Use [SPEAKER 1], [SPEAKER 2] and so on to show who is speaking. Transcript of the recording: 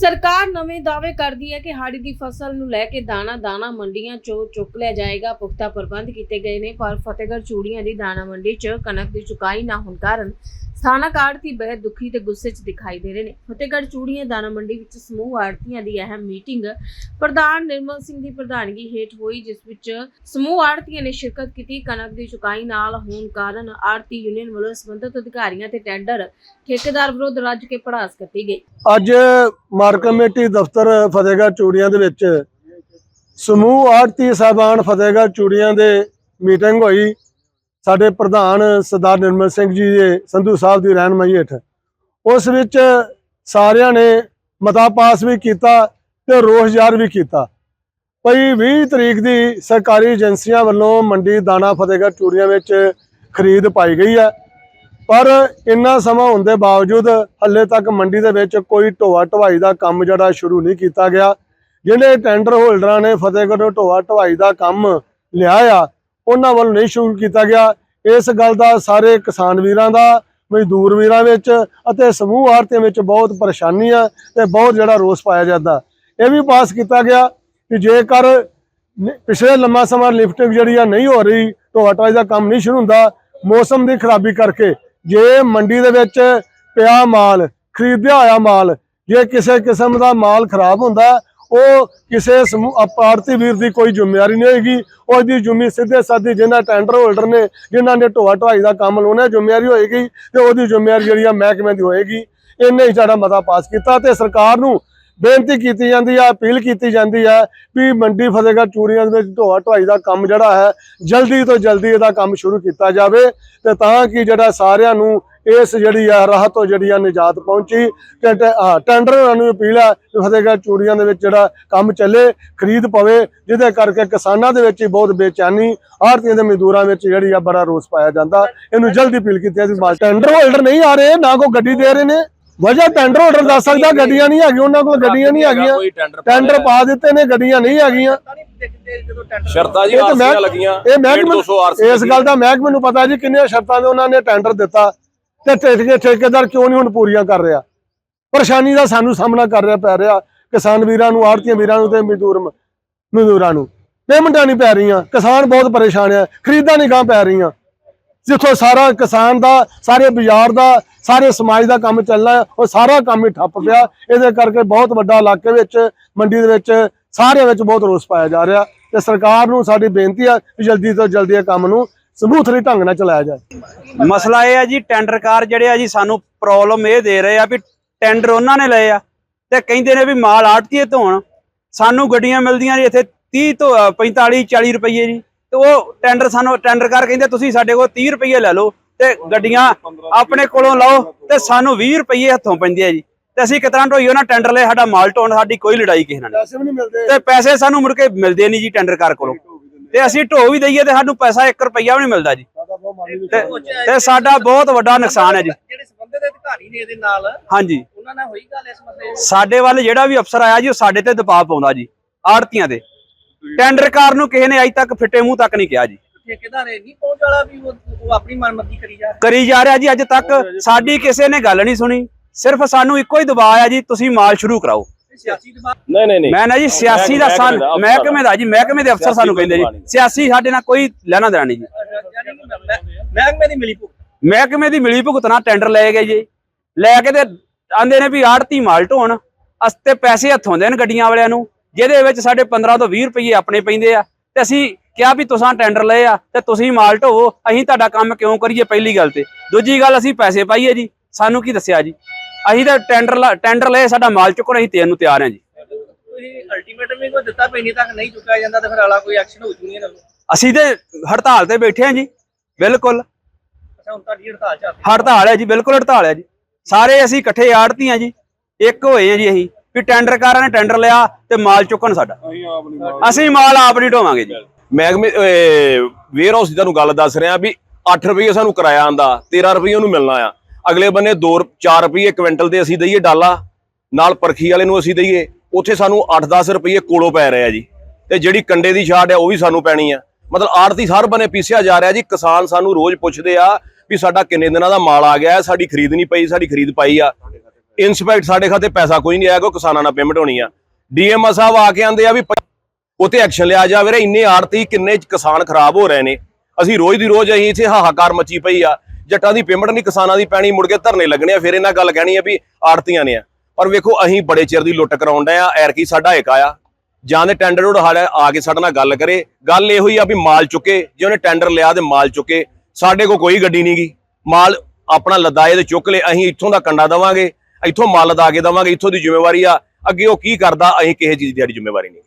[SPEAKER 1] ਸਰਕਾਰ ਨਵੇਂ ਦਾਅਵੇ ਕਰਦੀ ਹੈ ਕਿ ਹਾੜੀ ਦੀ ਫਸਲ ਨੂੰ ਲੈ ਕੇ ਦਾਣਾ ਦਾਣਾ ਮੰਡੀਆਂ 'ਚੋਂ ਚੁੱਕ ਲਿਆ ਜਾਏਗਾ। ਪੁਖਤਾ ਪ੍ਰਬੰਧ ਕੀਤੇ ਗਏ ਨੇ, ਪਰ ਫਤਿਹਗੜ੍ਹ ਚੂੜੀਆਂ ਦੀ ਦਾਣਾ ਮੰਡੀ 'ਚ ਕਣਕ ਦੀ ਚੁਕਾਈ ਨਾ ਹੋਣ ਕਾਰਨ ਸਥਾਨਕ ਆੜਤੀ ਬਹਿ ਦੁਖੀ ਤੇ ਗੁੱਸੇ 'ਚ ਦਿਖਾਈ ਦੇ ਰਹੇ ਨੇ। ਫਤਿਹਗੜ੍ਹ ਚੂੜੀਆਂ ਦਾਣਾ ਮੰਡੀ ਵਿੱਚ ਸਮੂਹ ਆੜਤੀਆਂ ਦੀ ਅਹਿਮ ਮੀਟਿੰਗ। ਪ੍ਰਧਾਨ ਨਿਰਮਲ ਸਿੰਘ ਦੀ ਪ੍ਰਧਾਨਗੀ ਹੇਠ ਹੋਈ, ਜਿਸ ਵਿੱਚ ਸਮੂਹ ਆੜਤੀਆਂ ਨੇ ਸ਼ਿਰਕਤ ਕੀਤੀ। ਕਣਕ ਦੀ ਚੁਕਾਈ ਨਾਲ ਹੋਣ ਕਾਰਨ ਆੜਤੀ ਯੂਨੀਅਨ ਵੱਲੋਂ ਸੰਬੰਧਿਤ ਅਧਿਕਾਰੀਆਂ ਤੇ ਟੈਂਡਰ ਠੇਕੇਦਾਰ ਵਿਰੁੱਧ ਰੱਜ ਕੇ ਪੜਾਸ ਕੱਟੀ ਗਈ।
[SPEAKER 2] ਅੱਜ ਮਾਰ ਕਮੇਟੀ ਦਫ਼ਤਰ ਫਤਿਹਗੜ੍ਹ ਚੂੜੀਆਂ ਦੇ ਵਿੱਚ ਸਮੂਹ ਆੜਤੀ ਸਾਹਿਬਾਨ ਫਤਿਹਗੜ੍ਹ ਚੂੜੀਆਂ ਦੇ ਮੀਟਿੰਗ ਹੋਈ। ਸਾਡੇ ਪ੍ਰਧਾਨ ਸਰਦਾਰ ਨਿਰਮਲ ਸਿੰਘ ਜੀ ਦੇ ਸੰਧੂ ਸਾਹਿਬ ਦੀ ਰਹਿਨਮਾਈ ਹੇਠ। ਉਸ ਵਿੱਚ ਸਾਰਿਆਂ ਨੇ ਮਤਾ ਪਾਸ ਵੀ ਕੀਤਾ ਤੇ ਰੋਸ ਜ਼ਾਹਰ ਵੀ ਕੀਤਾ। ਭਈ 20 ਤਰੀਕ ਦੀ ਸਰਕਾਰੀ ਏਜੰਸੀਆਂ ਵੱਲੋਂ ਮੰਡੀ ਦਾਣਾ ਫਤਿਹਗੜ੍ਹ ਚੂੜੀਆਂ ਵਿੱਚ ਖਰੀਦ ਪਾਈ ਗਈ ਹੈ। ਪਰ ਇੰਨਾ ਸਮਾਂ ਹੋਣ ਦੇ ਬਾਵਜੂਦ ਹੱਲੇ ਤੱਕ ਮੰਡੀ ਦੇ ਵਿੱਚ ਕੋਈ ਢੋਆ ਢਵਾਈ ਦਾ ਕੰਮ ਜਿਹੜਾ ਸ਼ੁਰੂ ਨਹੀਂ ਕੀਤਾ ਗਿਆ। ਜਿਹੜੇ ਟੈਂਡਰ ਹੋਲਡਰਾਂ ਨੇ ਫਤਿਹਗੜ੍ਹ ਢੋਆ ਢਵਾਈ ਦਾ ਕੰਮ ਲਿਆ ਆ ਉਹਨਾਂ ਵੱਲ ਨਹੀਂ ਸ਼ੁਰੂ ਕੀਤਾ ਗਿਆ। ਇਸ ਗੱਲ ਦਾ ਸਾਰੇ ਕਿਸਾਨ ਵੀਰਾਂ ਦਾ, ਮਜ਼ਦੂਰ ਵੀਰਾਂ ਵਿੱਚ ਅਤੇ ਸਮੂਹ ਆਰਤੀਆਂ ਵਿੱਚ ਬਹੁਤ ਪਰੇਸ਼ਾਨੀ ਆ ਤੇ ਬਹੁਤ ਜਿਹੜਾ ਰੋਸ ਪਾਇਆ ਜਾਂਦਾ। ਇਹ ਵੀ ਪਾਸ ਕੀਤਾ ਗਿਆ ਕਿ ਜੇਕਰ ਪਿਛਲੇ ਲੰਮਾ ਸਮਾਂ ਲਿਫਟਿੰਗ ਜਿਹੜੀ ਆ ਨਹੀਂ ਹੋ ਰਹੀ, ਢੋਆ ਢਵਾਈ ਦਾ ਕੰਮ ਨਹੀਂ ਸ਼ੁਰੂ ਹੁੰਦਾ, ਮੌਸਮ ਦੀ ਖਰਾਬੀ ਕਰਕੇ ਜੇ ਮੰਡੀ ਦੇ ਵਿੱਚ ਪਿਆ ਮਾਲ, ਖਰੀਦਿਆ ਹੋਇਆ ਮਾਲ, ਜੇ ਕਿਸੇ ਕਿਸਮ ਦਾ ਮਾਲ ਖਰਾਬ ਹੁੰਦਾ ਉਹ ਕਿਸੇ ਸਮੂਹ ਆੜਤੀ ਵੀਰ ਦੀ ਕੋਈ ਜ਼ਿੰਮੇਵਾਰੀ ਨਹੀਂ ਹੋਏਗੀ। ਉਹਦੀ ਜ਼ਿੰਮੇ ਸਿੱਧੇ ਸਾਧੇ ਜਿਹਨਾਂ ਟੈਂਡਰ ਹੋਲਡਰ ਨੇ ਜਿਨ੍ਹਾਂ ਨੇ ਢੋਆ ਢਵਾਈ ਦਾ ਕੰਮ ਲਾਉਣਾ, ਜ਼ਿੰਮੇਵਾਰੀ ਹੋਏਗੀ ਤੇ ਉਹਦੀ ਜ਼ਿੰਮੇਵਾਰੀ ਜਿਹੜੀ ਆ ਮਹਿਕਮੇ ਦੀ ਹੋਏਗੀ। ਇਹਨੇ ਹੀ ਸਾਡਾ ਮਤਾ ਪਾਸ ਕੀਤਾ ਤੇ ਸਰਕਾਰ ਨੂੰ ਬੇਨਤੀ ਕੀਤੀ ਜਾਂਦੀ ਹੈ ਅਪੀਲ ਕੀਤੀ ਜਾਂਦੀ ਹੈ ਵੀ ਮੰਡੀ ਫਤਿਹਗੜ੍ਹ ਚੂੜੀਆਂ ਦੇ ਵਿੱਚ ਢੋਆ ਢਵਾਈ ਦਾ ਕੰਮ ਜਿਹੜਾ ਹੈ, ਜਲਦੀ ਤੋਂ ਜਲਦੀ ਇਹਦਾ ਕੰਮ ਸ਼ੁਰੂ ਕੀਤਾ ਜਾਵੇ ਤੇ ਤਾਂ ਕਿ ਜਿਹੜਾ ਸਾਰਿਆਂ ਨੂੰ ਇਸ ਜਿਹੜੀ ਆ ਰਾਹਤ ਤੋਂ ਜਿਹੜੀ ਆ ਨਿਜਾਤ ਪਹੁੰਚੀ ਹਾਂ, ਟੈਂਡਰਾਂ ਨੂੰ ਅਪੀਲ ਹੈ ਕਿ ਫਤਿਹਗੜ੍ਹ ਚੂੜੀਆਂ ਦੇ ਵਿੱਚ ਜਿਹੜਾ ਕੰਮ ਚੱਲੇ ਖਰੀਦ ਪਵੇ ਜਿਹਦੇ ਕਰਕੇ ਕਿਸਾਨਾਂ ਦੇ ਵਿੱਚ ਹੀ ਬਹੁਤ ਬੇਚੈਨੀ ਆੜਤੀਆਂ ਦੇ ਮਜ਼ਦੂਰਾਂ ਵਿੱਚ ਜਿਹੜੀ ਆ ਬੜਾ ਰੋਸ ਪਾਇਆ ਜਾਂਦਾ। ਇਹਨੂੰ ਜਲਦੀ ਅਪੀਲ ਕੀਤੀ ਹੈ ਵੀ ਟੈਂਡਰ ਹੋਲਡਰ ਨਹੀਂ ਆ ਰਹੇ ਨਾ ਕੋਈ ਗੱਡੀ ਦੇ ਰਹੇ ਨੇ। ਵਜ੍ਹਾ ਟੈਂਡਰ ਹੋਲਡਰ ਦੱਸ ਸਕਦਾ ਗੱਡੀਆਂ ਨਹੀਂ ਹੈਗੀਆਂ ਉਹਨਾਂ ਕੋਲ ਗੱਡੀਆਂ ਨਹੀਂ ਹੈਗੀਆਂ।
[SPEAKER 3] ਟੈਂਡਰ
[SPEAKER 2] ਪਾ ਦਿੱਤੇ ਨੇ ਗੱਡੀਆਂ ਨਹੀਂ ਹੈਗੀਆਂ।
[SPEAKER 3] ਸ਼ਰਤਾਂ ਜੀ ਆਰਸੀਆਂ ਲੱਗੀਆਂ
[SPEAKER 2] ਇਹ ਮਹਿਕਮੇ
[SPEAKER 3] 200 ਆਰਸੀ
[SPEAKER 2] ਇਸ ਗੱਲ ਦਾ ਮਹਿਕਮੇ ਨੂੰ ਪਤਾ ਜੀ ਕਿੰਨੀਆਂ ਸ਼ਰਤਾਂ ਦੇ ਉਹਨਾਂ ਨੇ ਟੈਂਡਰ ਦਿੱਤਾ। ਤੇ ਠੇਕੇ ਠੇਕੇਦਾਰ ਕਿਉਂ ਨਹੀਂ ਹੁਣ ਪੂਰੀਆਂ ਕਰ ਰਿਹਾ? ਪਰੇਸ਼ਾਨੀ ਦਾ ਸਾਨੂੰ ਸਾਹਮਣਾ ਕਰ ਰਿਹਾ ਪੈ ਰਿਹਾ ਕਿਸਾਨ ਵੀਰਾਂ ਨੂੰ, ਆੜਤੀਆਂ ਵੀਰਾਂ ਨੂੰ ਤੇ ਮਜ਼ਦੂਰ ਮਜ਼ਦੂਰਾਂ ਨੂੰ। ਪੇਮੈਂਟਾਂ ਨਹੀਂ ਪੈ ਰਹੀਆਂ। ਕਿਸਾਨ ਬਹੁਤ ਪਰੇਸ਼ਾਨ ਆ ਖਰੀਦਾਂ ਨਹੀਂ ਗਾਂ ਪੈ ਰਹੀਆਂ। ਜਿੱਥੋਂ ਸਾਰਾ ਕਿਸਾਨ ਦਾ, ਸਾਰੇ ਬਾਜ਼ਾਰ ਦਾ, ਸਾਰੇ ਸਮਾਜ ਦਾ ਕੰਮ ਚੱਲਣਾ ਉਹ ਸਾਰਾ ਕੰਮ ਹੀ ਠੱਪ ਪਿਆ। ਇਹਦੇ ਕਰਕੇ ਬਹੁਤ ਵੱਡਾ ਇਲਾਕੇ ਵਿੱਚ, ਮੰਡੀ ਦੇ ਵਿੱਚ, ਸਾਰਿਆਂ ਵਿੱਚ ਬਹੁਤ ਰੋਸ ਪਾਇਆ ਜਾ ਰਿਹਾ। ਤੇ ਸਰਕਾਰ ਨੂੰ ਸਾਡੀ ਬੇਨਤੀ ਆ ਕਿ ਜਲਦੀ ਤੋਂ ਜਲਦੀ ਇਹ ਕੰਮ ਨੂੰ ਸਮੂਥਲੀ ਢੰਗ ਨਾਲ ਚਲਾਇਆ ਜਾਏ।
[SPEAKER 4] ਮਸਲਾ ਇਹ ਆ ਜੀ ਟੈਂਡਰਕਾਰ ਜਿਹੜੇ ਆ ਜੀ ਸਾਨੂੰ ਪ੍ਰੋਬਲਮ ਇਹ ਦੇ ਰਹੇ ਆ ਵੀ ਟੈਂਡਰ ਉਹਨਾਂ ਨੇ ਲਏ ਆ ਤੇ ਕਹਿੰਦੇ ਨੇ ਵੀ ਮਾਲ ਆੜਤੀਏ ਧੋਣ ਸਾਨੂੰ ਗੱਡੀਆਂ ਮਿਲਦੀਆਂ ਜੀ ਇੱਥੇ 30 ਤੋਂ ਅ, 45 40 ਰੁਪਏ ਜੀ। ਤੇ ਉਹ ਟੈਂਡਰ ਸਾਨੂੰ ਟੈਂਡਰਕਾਰ ਕਹਿੰਦੇ ਤੁਸੀਂ ਸਾਡੇ ਕੋਲ 30 ਰੁਪਏ ਲੈ ਲਓ ਤੇ ਗੱਡੀਆਂ ਆਪਣੇ ਕੋਲੋਂ ਲਓ ਤੇ ਸਾਨੂੰ 20 ਰੁਪਏ ਹੱਥੋਂ ਪੈਂਦੇ ਆ ਜੀ। ਤੇ ਅਸੀਂ ਕਿਤਨਾ ਢੋਈ ਉਹਨਾਂ ਟੈਂਡਰ ਲਏ ਸਾਡਾ ਮਾਲ ਢੋਣ ਸਾਡੀ ਕੋਈ ਲੜਾਈ ਕਿਸੇ ਨਾਲ ਨਹੀਂ।
[SPEAKER 2] ਪੈਸੇ ਵੀ ਨਹੀਂ ਮਿਲਦੇ।
[SPEAKER 4] ਤੇ ਪੈਸੇ ਸਾਨੂੰ ਮੁੜ ਕੇ ਮਿਲਦੇ ਨਹੀਂ ਜੀ ਟੈਂਡਰਕਾਰ ਕੋਲੋਂ। ਤੇ ਅਸੀਂ ਢੋ ਵੀ ਦਈਏ ਤੇ ਸਾਨੂੰ ਪੈਸਾ 1 ਰੁਪਈਆ ਵੀ ਨਹੀਂ ਮਿਲਦਾ ਜੀ। ਤੇ ਤੇ ਸਾਡਾ ਬਹੁਤ ਵੱਡਾ ਨੁਕਸਾਨ ਹੈ ਜੀ।
[SPEAKER 5] ਜਿਹੜੇ ਸੰਬੰਧਿਤ ਅਧਿਕਾਰੀ ਨੇ ਇਹਦੇ ਨਾਲ
[SPEAKER 4] ਹਾਂਜੀ।
[SPEAKER 5] ਉਹਨਾਂ ਨਾਲ ਹੋਈ ਗੱਲ ਇਸ ਮਸਲੇ
[SPEAKER 4] ਸਾਡੇ ਵੱਲ ਜਿਹੜਾ ਵੀ ਅਫਸਰ ਆਇਆ ਜੀ ਉਹ ਸਾਡੇ ਤੇ ਦਬਾਅ ਪਾਉਂਦਾ ਜੀ ਆੜਤੀਆਂ ਤੇ। ਟੈਂਡਰਕਾਰ ਨੂੰ ਕਿਸੇ ਨੇ ਅਜੇ ਤੱਕ ਫਿੱਟੇ ਮੂੰਹ ਤੱਕ ਨਹੀਂ ਕਿਹਾ ਜੀ।
[SPEAKER 5] ਠੇਕੇਦਾਰ ਇਹ ਨਹੀਂ ਪਹੁੰਚ ਵਾਲਾ ਵੀ ਉਹ ਉਹ ਆਪਣੀ ਮਨਮਰਜ਼ੀ ਕਰੀ ਜਾ ਰਿਹਾ।
[SPEAKER 4] ਕਰੀ ਜਾ ਰਿਹਾ ਜੀ ਅੱਜ ਤੱਕ ਸਾਡੀ ਕਿਸੇ ਨੇ ਗੱਲ ਨਹੀਂ ਸੁਣੀ। ਸਿਰਫ ਸਾਨੂੰ ਇੱਕੋ ਹੀ ਦਬਾਅ ਆ ਜੀ ਤੁਸੀਂ ਮਾਲ ਸ਼ੁਰੂ ਕਰਾਓ।
[SPEAKER 3] ਨਹੀਂ ਨਹੀਂ ਨਹੀਂ।
[SPEAKER 4] ਮੈਂ ਨਾ ਜੀ ਸਿਆਸੀ ਦਾ ਸਾਨ ਮਹਿਕਮੇ ਦਾ ਜੀ ਮਹਿਕਮੇ ਦੇ ਅਫਸਰ ਸਾਨੂੰ ਕਹਿੰਦੇ ਜੀ? ਸਿਆਸੀ ਸਾਡੇ ਨਾਲ ਕੋਈ ਲੈਣਾ ਦੇਣਾ ਨਹੀਂ ਜੀ
[SPEAKER 5] ਯਾਨੀ ਕਿ ਮੈਂ- ਮਹਿਕਮੇ ਦੀ ਮਿਲੀ ਭੁਗਤ?
[SPEAKER 4] ਮਹਿਕਮੇ ਦੀ ਮਿਲੀ ਭੁਗਤਣਾ ਟੈਂਡਰ ਲਏ ਗਏ ਜੀ। ਲੈ ਕੇ ਤੇ ਆਂਦੇ ਨੇ ਵੀ ਆੜਤੀ ਮਾਲ ਢੋਣ। ਅਸਤੇ ਪੈਸੇ ਹੱਥੋਂ ਦੇਣ ਗੱਡੀਆਂ ਵਾਲਿਆਂ ਨੂੰ। ਜਿਹਦੇ ਵਿੱਚ ਸਾਡੇ 15 ਤੋਂ 20 ਰੁਪਏ ਆਪਣੇ ਪੈਂਦੇ ਆ। ਤੇ ਅਸੀਂ ਕਿਹਾ ਵੀ ਤੁਸੀਂ ਟੈਂਡਰ ਲਏ ਆ ਤੇ ਤੁਸੀਂ ਮਾਲ ਢੋਵੋ। ਅਸੀਂ ਤੁਹਾਡਾ ਕੰਮ ਕਿਉਂ ਕਰੀਏ ਪਹਿਲੀ ਗੱਲ ਤੇ। ਦੂਜੀ ਗੱਲ ਅਸੀਂ ਪੈਸੇ ਪਾਈਏ ਜੀ। ਸਾਨੂੰ ਕੀ ਦੱਸਿਆ ਜੀ? ਅਸੀਂ ਤਾਂ ਟੈਂਡਰ ਟੈਂਡਰ ਲਏ ਸਾਡਾ ਮਾਲ ਚੁੱਕਣ ਅਸੀਂ ਦੇਣ ਨੂੰ ਤਿਆਰ ਹਾਂ ਜੀ।
[SPEAKER 5] ਤੁਸੀਂ ਅਲਟੀਮੇਟਮ ਵੀ ਕੋਈ ਦਿੱਤਾ ਪੈਣੀ ਤੱਕ ਨਹੀਂ ਚੁੱਕਿਆ ਜਾਂਦਾ ਤੇ ਫਿਰ ਅਗਲਾ ਕੋਈ ਐਕਸ਼ਨ ਹੋ ਜੂਗੀ ਇਹਨਾਂ ਨੂੰ?
[SPEAKER 4] ਅਸੀਂ ਤੇ ਹੜਤਾਲ ਤੇ ਬੈਠੇ ਹਾਂ ਜੀ ਬਿਲਕੁਲ।
[SPEAKER 5] ਅੱਛਾ ਹੁਣ ਤੁਹਾਡੀ ਹੜਤਾਲ ਚੱਲ ਰਹੀ
[SPEAKER 4] ਹੜਤਾਲ ਹੈ ਜੀ ਬਿਲਕੁਲ ਹੜਤਾਲ ਹੈ ਜੀ। ਸਾਰੇ ਅਸੀਂ ਇਕੱਠੇ ਆੜਤੀ ਆ ਜੀ ਇੱਕ ਹੋਏ ਆ ਜੀ ਅਸੀਂ ਵੀ ਟੈਂਡਰਕਾਰਾਂ ਨੇ ਟੈਂਡਰ ਲਿਆ ਤੇ ਮਾਲ ਚੁੱਕਣ ਸਾਡਾ। ਅਸੀਂ ਮਾਲ ਆਪ ਨਹੀਂ ਢੋਵਾਂਗੇ ਜੀ।
[SPEAKER 3] ਮਹਿਕਮੇ ਵੇਅਰ ਹਾਊਸ ਦੀ ਤੁਹਾਨੂੰ ਗੱਲ ਦੱਸ ਰਿਹਾ ਵੀ 8 ਰੁਪਏ ਸਾਨੂੰ ਕਿਰਾਇਆ ਆਂਦਾ 13 ਰੁਪਏ ਉਹਨੂੰ ਮਿਲਣਾ ਆ। ਅਗਲੇ ਬੰਨੇ 2 4 ਰੁਪਏ ਕੁਇੰਟਲ ਦੇ ਅਸੀਂ ਦਈਏ ਡਾਲਾ, ਨਾਲ ਪਰਖੀ ਵਾਲੇ ਨੂੰ ਅਸੀਂ ਦਈਏ। ਉੱਥੇ ਸਾਨੂੰ 8-10 ਰੁਪਏ ਕੋਲੋਂ ਪੈ ਰਿਹਾ ਜੀ। ਤੇ ਜਿਹੜੀ ਕੰਡੇ ਦੀ ਛਾਟ ਹੈ ਉਹ ਵੀ ਸਾਨੂੰ ਪੈਣੀ ਆ। ਮਤਲਬ ਆੜਤੀ ਹਰ ਬੰਨੇ ਪੀਸਿਆ ਜਾ ਰਿਹਾ ਜੀ। ਕਿਸਾਨ ਸਾਨੂੰ ਰੋਜ਼ ਪੁੱਛਦੇ ਆ ਵੀ ਸਾਡਾ ਕਿੰਨੇ ਦਿਨਾਂ ਦਾ ਮਾਲ ਆ ਗਿਆ, ਸਾਡੀ ਖਰੀਦ ਨਹੀਂ ਪਈ, ਸਾਡੀ ਖਰੀਦ ਪਾਈ ਆ। ਇਨਸਪੈਕਟ ਸਾਡੇ ਖਾਤੇ ਪੈਸਾ ਕੋਈ ਨਹੀਂ ਆਇਆ, ਕੋਈ ਕਿਸਾਨਾਂ ਨਾਲ ਪੇਮੈਂਟ ਹੋਣੀ ਆ। ਡੀਐਮਓ ਸਾਹਿਬ ਆ ਕੇ ਆਂਦੇ ਆ ਵੀ ਪ- ਉਤੇ ਐਕਸ਼ਨ ਲਿਆ ਜਾਵੇ ਰੇ। ਇੰਨੇ ਆੜਤੀ ਕਿੰਨੇ ਕਿਸਾਨ ਖਰਾਬ ਹੋ ਰਹੇ ਨੇ। ਅਸੀਂ ਰੋਜ਼ ਦੀ ਰੋਜ਼ ਅਸੀਂ ਇੱਥੇ ਹਾਹਾਕਾਰ ਮੱਚੀ ਪਈ ਆ। ਜੱਟਾਂ ਦੀ ਪੇਮੈਂਟ ਨਹੀਂ, ਕਿਸਾਨਾਂ ਦੀ ਪੈਣੀ, ਮੁੜ ਕੇ ਧਰਨੇ ਲੱਗਣੇ ਆ, ਫਿਰ ਇਹਨਾਂ ਗੱਲ ਕਹਿਣੀ ਆ ਵੀ ਆੜਤੀਆਂ ਨੇ ਆ। ਪਰ ਵੇਖੋ, ਅਸੀਂ ਬੜੇ ਚਿਰ ਦੀ ਲੁੱਟ ਕਰਾਉਂਦੇ ਡਏ ਆ ਐਰਕੀ ਸਾਡਾ ਇੱਕ ਆਇਆ ਜਾਂ ਦੇ ਟੈਂਡਰ ਉਡ ਹਾਲੇ ਆ ਕੇ ਸਾਡੇ ਨਾਲ ਗੱਲ ਕਰੇ। ਗੱਲ ਇਹੋ ਹੀ ਆ ਵੀ ਮਾਲ ਚੁੱਕੇ, ਜੇ ਉਹਨੇ ਟੈਂਡਰ ਲਿਆ ਤੇ ਮਾਲ ਚੁੱਕੇ। ਸਾਡੇ ਕੋਲ ਕੋਈ ਗੱਡੀ ਨਹੀਂ ਗੀ ਮਾਲ ਆਪਣਾ ਲਦਾਏ ਤੇ ਚੁੱਕ ਲੈ, ਅਸੀਂ ਇੱਥੋਂ ਦਾ ਕੰਡਾ ਦਵਾਂਗੇ, ਇੱਥੋਂ ਮਾਲ ਲਦਾ ਕੇ ਦਵਾਂਗੇ, ਇੱਥੋਂ ਦੀ ਜ਼ਿੰਮੇਵਾਰੀ ਆ। ਅੱਗੇ ਉਹ ਕੀ ਕਰਦਾ, ਅਸੀਂ ਕਿਸੇ ਚੀਜ਼ ਦੀ ਸਾਡੀ ਜ਼ਿੰਮੇਵਾਰੀ ਨਹੀਂ।